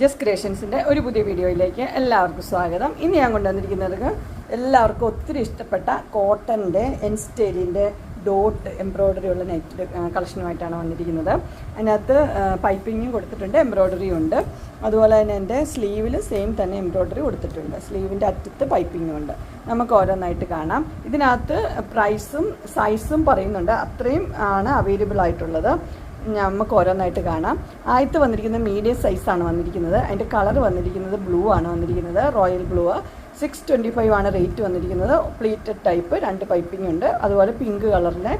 Just ക്രിയേഷൻസിന്റെ ഒരു പുതിയ വീഡിയോയിലേക്ക് എല്ലാവർക്കും സ്വാഗതം. ഇന്ന് ഞാൻ കൊണ്ടുവന്നിരിക്കുന്നത് എല്ലാവർക്കും ഒത്തിരി ഇഷ്ടപ്പെട്ട കോട്ടന്റെ എൻസ്റ്റേലിന്റെ ഡോട്ട് എംബ്രോയ്ഡറി ഉള്ള നെറ്റ് കളക്ഷനുമായിട്ടാണ് വന്നിരിക്കുന്നത്. അതിനകത്ത് പൈപ്പിങ്ങും കൊടുത്തിട്ടുണ്ട് എംബ്രോയ്ഡറിയും ഉണ്ട്. അതുപോലെ തന്നെ എന്റെ സ്ലീവിൽ സെയിം തന്നെ എംബ്രോയ്ഡറി കൊടുത്തിട്ടുണ്ട്. സ്ലീവിന്റെ അറ്റത്ത് പൈപ്പിങ്ങും ഉണ്ട്. നമുക്ക് ഓരോന്നായിട്ട് കാണാം. ഇതിനകത്ത് പ്രൈസും സൈസും പറയുന്നുണ്ട്. അത്രയും ആണ് അവൈലബിൾ ആയിട്ടുള്ളത്. നമുക്ക് ഓരോന്നായിട്ട് കാണാം. ആദ്യത്തെ വന്നിരിക്കുന്നത് മീഡിയം സൈസാണ് വന്നിരിക്കുന്നത്. അതിന്റെ കളർ വന്നിരിക്കുന്നത് ബ്ലൂ ആണ് വന്നിരിക്കുന്നത്. Royal blue six twenty five ആണ് റേറ്റ് വന്നിരിക്കുന്നത്. പ്ലീറ്റഡ് ടൈപ്പ് രണ്ട് പൈപ്പിംഗ് ഉണ്ട്. അതുപോലെ പിങ്ക് കളറിന്റെ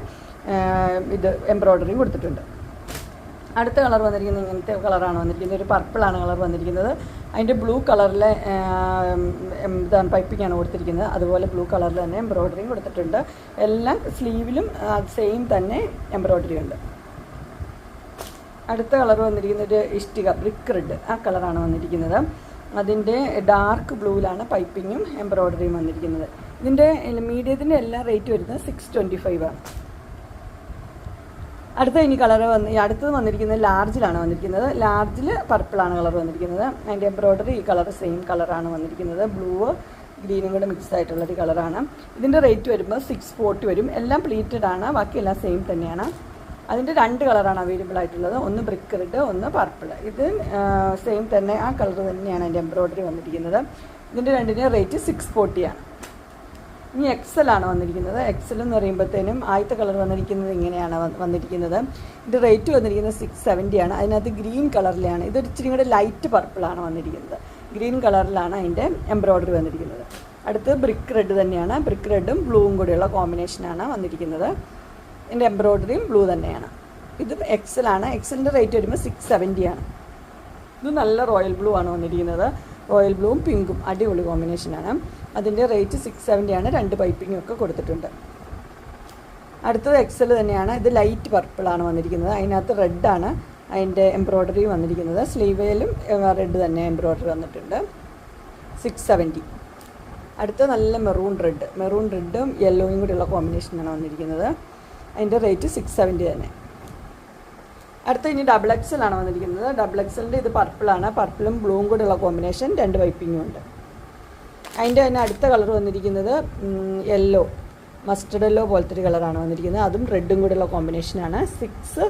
ഇത് എംബ്രോയ്ഡറി കൊടുത്തിട്ടുണ്ട്. അടുത്ത കളർ വന്നിരിക്കുന്നത് ഇങ്ങനത്തെ കളറാണ് വന്നിരിക്കുന്നത്. ഒരു പർപ്പിളാണ് കളർ വന്നിരിക്കുന്നത്. അതിന്റെ ബ്ലൂ കളറിലെ ഇതാണ് പൈപ്പിങ്ങാണ് കൊടുത്തിരിക്കുന്നത്. അതുപോലെ ബ്ലൂ കളറിൽ തന്നെ എംബ്രോയ്ഡറിയും കൊടുത്തിട്ടുണ്ട്. എല്ലാം സ്ലീവിലും സെയിം തന്നെ എംബ്രോയ്ഡറി ഉണ്ട്. അടുത്ത കളർ വന്നിരിക്കുന്നത് ഇഷ്ടിക ബ്രിക്ക് റെഡ് ആ കളറാണ് വന്നിരിക്കുന്നത്. അതിന്റെ ഡാർക്ക് ബ്ലൂവിലാണ് പൈപ്പിങ്ങും എംബ്രോയ്ഡറിയും വന്നിരിക്കുന്നത്. ഇതിന്റെ മീഡിയത്തിന്റെ എല്ലാ റേറ്റ് വരുന്നത് സിക്സ് ട്വന്റി ഫൈവ് ആണ്. അടുത്ത ഇനി കളർ വന്ന് അടുത്തത് വന്നിരിക്കുന്നത് ലാർജിലാണ് വന്നിരിക്കുന്നത്. ലാർജിൽ പർപ്പിളാണ് കളർ വന്നിരിക്കുന്നത്. അതിന്റെ എംബ്രോയ്ഡറി ഈ കളർ സെയിം കളറാണ് വന്നിരിക്കുന്നത്. ബ്ലൂ ഗ്രീനും കൂടെ മിക്സ് ആയിട്ടുള്ളൊരു കളറാണ്. ഇതിന്റെ റേറ്റ് വരുമ്പോൾ സിക്സ് ഫോർട്ടി വരും. എല്ലാം പ്ലീറ്റഡ് ആണ്. ബാക്കിയെല്ലാം സെയിം തന്നെയാണ്. അതിന്റെ രണ്ട് കളറാണ് അവൈലബിൾ ആയിട്ടുള്ളത്. ഒന്ന് ബ്രിക്ക് റെഡ് ഒന്ന് പർപ്പിൾ. ഇത് സെയിം തന്നെ ആ കളർ തന്നെയാണ് അതിന്റെ എംബ്രോയ്ഡറി വന്നിരിക്കുന്നത്. ഇതിന്റെ രണ്ടിന്റെ റേറ്റ് സിക്സ് ഫോർട്ടിയാണ് ഇനി എക്സൽ ആണ് വന്നിരിക്കുന്നത്. എക്സൽ എന്ന് പറയുമ്പോഴത്തേനും ആദ്യത്തെ കളർ വന്നിരിക്കുന്നത് ഇങ്ങനെയാണ് വന്നിരിക്കുന്നത്. ഇത് റേറ്റ് വന്നിരിക്കുന്നത് സിക്സ് സെവന്റിയാണ് അതിനകത്ത് ഗ്രീൻ കളറിലാണ്. ഇതൊരു ഇച്ചിരി കൂടെ ലൈറ്റ് പർപ്പിളാണ് വന്നിരിക്കുന്നത്. ഗ്രീൻ കളറിലാണ് അതിന്റെ എംബ്രോയ്ഡറി വന്നിരിക്കുന്നത്. അടുത്ത് ബ്രിക്ക് റെഡ് തന്നെയാണ്. ബ്രിക്ക് റെഡും ബ്ലൂവും കൂടെയുള്ള കോമ്പിനേഷനാണ് വന്നിരിക്കുന്നത്. ഇതിന്റെ എംബ്രോയ്ഡറിയും ബ്ലൂ തന്നെയാണ്. ഇത് എക്സലാണ്. എക്സലിന്റെ റേറ്റ് വരുമ്പോൾ സിക്സ് സെവന്റിയാണ് ഇത് നല്ല റോയൽ ബ്ലൂ ആണ് വന്നിരിക്കുന്നത്. റോയൽ ബ്ലൂവും പിങ്കും അടിപൊളി കോമ്പിനേഷനാണ് അതിന്റെ റേറ്റ് സിക്സ് സെവന്റിയാണ് രണ്ട് പൈപ്പിങ്ങും ഒക്കെ കൊടുത്തിട്ടുണ്ട്. അടുത്തത് എക്സൽ തന്നെയാണ്. ഇത് ലൈറ്റ് പർപ്പിളാണ് വന്നിരിക്കുന്നത്. അതിനകത്ത് റെഡാണ് അതിന്റെ എംബ്രോയ്ഡറി വന്നിരിക്കുന്നത്. സ്ലീവേലും റെഡ് തന്നെ എംബ്രോയ്ഡറി വന്നിട്ടുണ്ട്. സിക്സ് സെവന്റി അടുത്ത നല്ല മെറൂൺ റെഡ് മെറൂൺ റെഡും യെല്ലോയും കൂടിയുള്ള കോമ്പിനേഷനാണ് വന്നിരിക്കുന്നത്. അതിന്റെ റേറ്റ് സിക്സ് സെവന്റി തന്നെ. അടുത്ത ഇനി ഡബിൾ എക്സൽ ആണ് വന്നിരിക്കുന്നത്. ഡബിൾ എക്സലിന്റെ ഇത് പർപ്പിളാണ് പർപ്പിളും ബ്ലൂവും കൂടെയുള്ള കോമ്പിനേഷൻ രണ്ട് വൈപ്പിങ്ങും ഉണ്ട്. അതിന്റെ തന്നെ അടുത്ത കളർ വന്നിരിക്കുന്നത് യെല്ലോ മസ്റ്റർഡ് യെല്ലോ പോലത്തെ ഒരു കളറാണ് വന്നിരിക്കുന്നത്. അതും റെഡും കൂടെയുള്ള കോമ്പിനേഷനാണ് സിക്സ്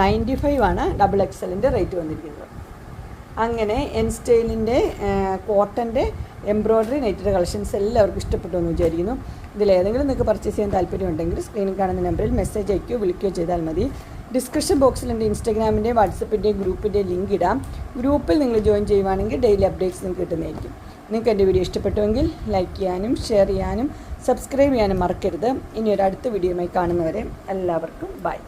നയന്റി ഫൈവ് ആണ് ഡബിൾ എക്സലിന്റെ റേറ്റ് വന്നിരിക്കുന്നത്. അങ്ങനെ എൻ സ്റ്റൈലിന്റെ കോട്ടന്റെ എംബ്രോയ്ഡറി നെറ്റിന്റെ കളക്ഷൻസ് എല്ലാവർക്കും ഇഷ്ടപ്പെട്ടു എന്ന് വിചാരിക്കുന്നു. ഇതിലേതെങ്കിലും നിങ്ങൾക്ക് പർച്ചേസ് ചെയ്യാൻ താല്പര്യമുണ്ടെങ്കിൽ സ്ക്രീനിൽ കാണുന്ന നമ്പറിൽ മെസ്സേജ് അയക്കുകയോ വിളിക്കുകയോ ചെയ്താൽ മതി. ഡിസ്ക്രിപ്ഷൻ ബോക്സിൽ എന്റെ ഇൻസ്റ്റാഗ്രാമിന്റെയും വാട്സപ്പിന്റെയും ഗ്രൂപ്പിന്റെ ലിങ്ക് ഇടാം. ഗ്രൂപ്പിൽ നിങ്ങൾ ജോയിൻ ചെയ്യുവാണെങ്കിൽ ഡെയിലി അപ്ഡേറ്റ്സ് നിങ്ങൾക്ക് കിട്ടുന്നതായിരിക്കും. നിങ്ങൾക്ക് എന്റെ വീഡിയോ ഇഷ്ടപ്പെട്ടുവെങ്കിൽ ലൈക്ക് ചെയ്യാനും ഷെയർ ചെയ്യാനും സബ്സ്ക്രൈബ് ചെയ്യാനും മറക്കരുത്. ഇനി ഒരു അടുത്ത വീഡിയോയുമായി കാണുന്നവരെ എല്ലാവർക്കും ബൈ